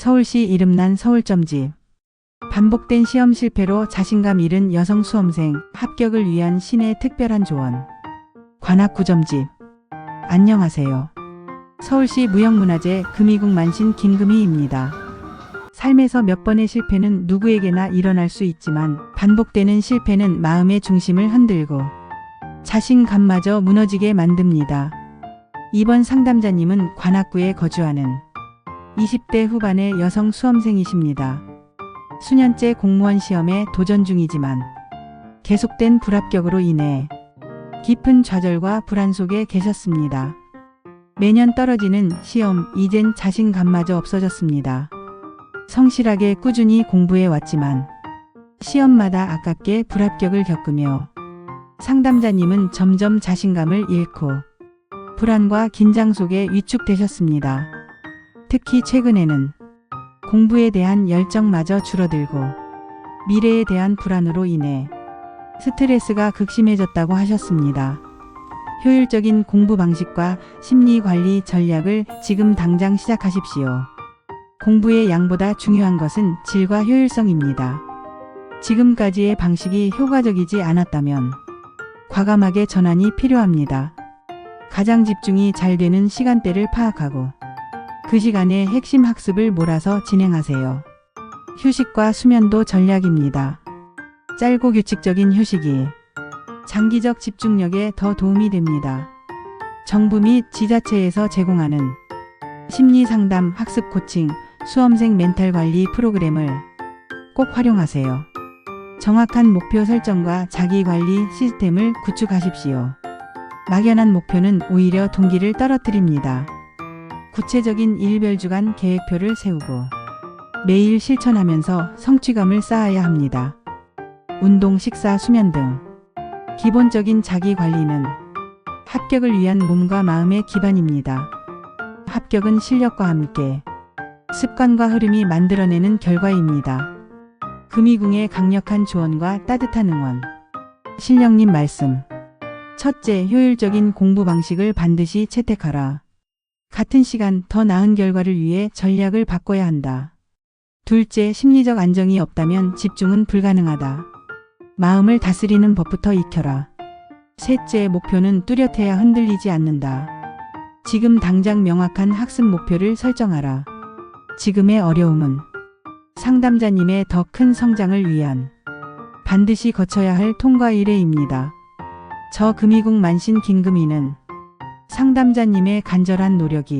서울시 이름난 서울점집. 반복된 시험 실패로 자신감 잃은 여성 수험생 합격을 위한 신의 특별한 조언. 관악구점집. 안녕하세요. 서울시 무형문화재 금이국 만신 김금희입니다. 삶에서 몇 번의 실패는 누구에게나 일어날 수 있지만 반복되는 실패는 마음의 중심을 흔들고 자신감마저 무너지게 만듭니다. 이번 상담자님은 관악구에 거주하는 20대 후반의 여성 수험생이십니다. 수년째 공무원 시험에 도전 중이지만 계속된 불합격으로 인해 깊은 좌절과 불안 속에 계셨습니다. 매년 떨어지는 시험, 이젠 자신감마저 없어졌습니다. 성실하게 꾸준히 공부해 왔지만 시험마다 아깝게 불합격을 겪으며 상담자님은 점점 자신감을 잃고 불안과 긴장 속에 위축되셨습니다. 특히 최근에는 공부에 대한 열정마저 줄어들고 미래에 대한 불안으로 인해 스트레스가 극심해졌다고 하셨습니다. 효율적인 공부 방식과 심리 관리 전략을 지금 당장 시작하십시오. 공부의 양보다 중요한 것은 질과 효율성입니다. 지금까지의 방식이 효과적이지 않았다면 과감하게 전환이 필요합니다. 가장 집중이 잘 되는 시간대를 파악하고 그 시간에 핵심 학습을 몰아서 진행하세요. 휴식과 수면도 전략입니다. 짧고 규칙적인 휴식이 장기적 집중력에 더 도움이 됩니다. 정부 및 지자체에서 제공하는 심리 상담, 학습 코칭, 수험생 멘탈 관리 프로그램을 꼭 활용하세요. 정확한 목표 설정과 자기 관리 시스템을 구축하십시오. 막연한 목표는 오히려 동기를 떨어뜨립니다. 구체적인 일별 주간 계획표를 세우고 매일 실천하면서 성취감을 쌓아야 합니다. 운동, 식사, 수면 등 기본적인 자기 관리는 합격을 위한 몸과 마음의 기반입니다. 합격은 실력과 함께 습관과 흐름이 만들어내는 결과입니다. 금이궁의 강력한 조언과 따뜻한 응원. 신령님 말씀. 첫째, 효율적인 공부 방식을 반드시 채택하라. 같은 시간 더 나은 결과를 위해 전략을 바꿔야 한다. 둘째, 심리적 안정이 없다면 집중은 불가능하다. 마음을 다스리는 법부터 익혀라. 셋째, 목표는 뚜렷해야 흔들리지 않는다. 지금 당장 명확한 학습 목표를 설정하라. 지금의 어려움은 상담자님의 더 큰 성장을 위한 반드시 거쳐야 할 통과 일회입니다. 저 금이국 만신 김금이는 상담자님의 간절한 노력이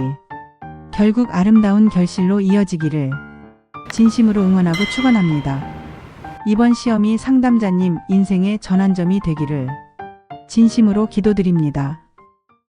결국 아름다운 결실로 이어지기를 진심으로 응원하고 축원합니다. 이번 시험이 상담자님 인생의 전환점이 되기를 진심으로 기도드립니다.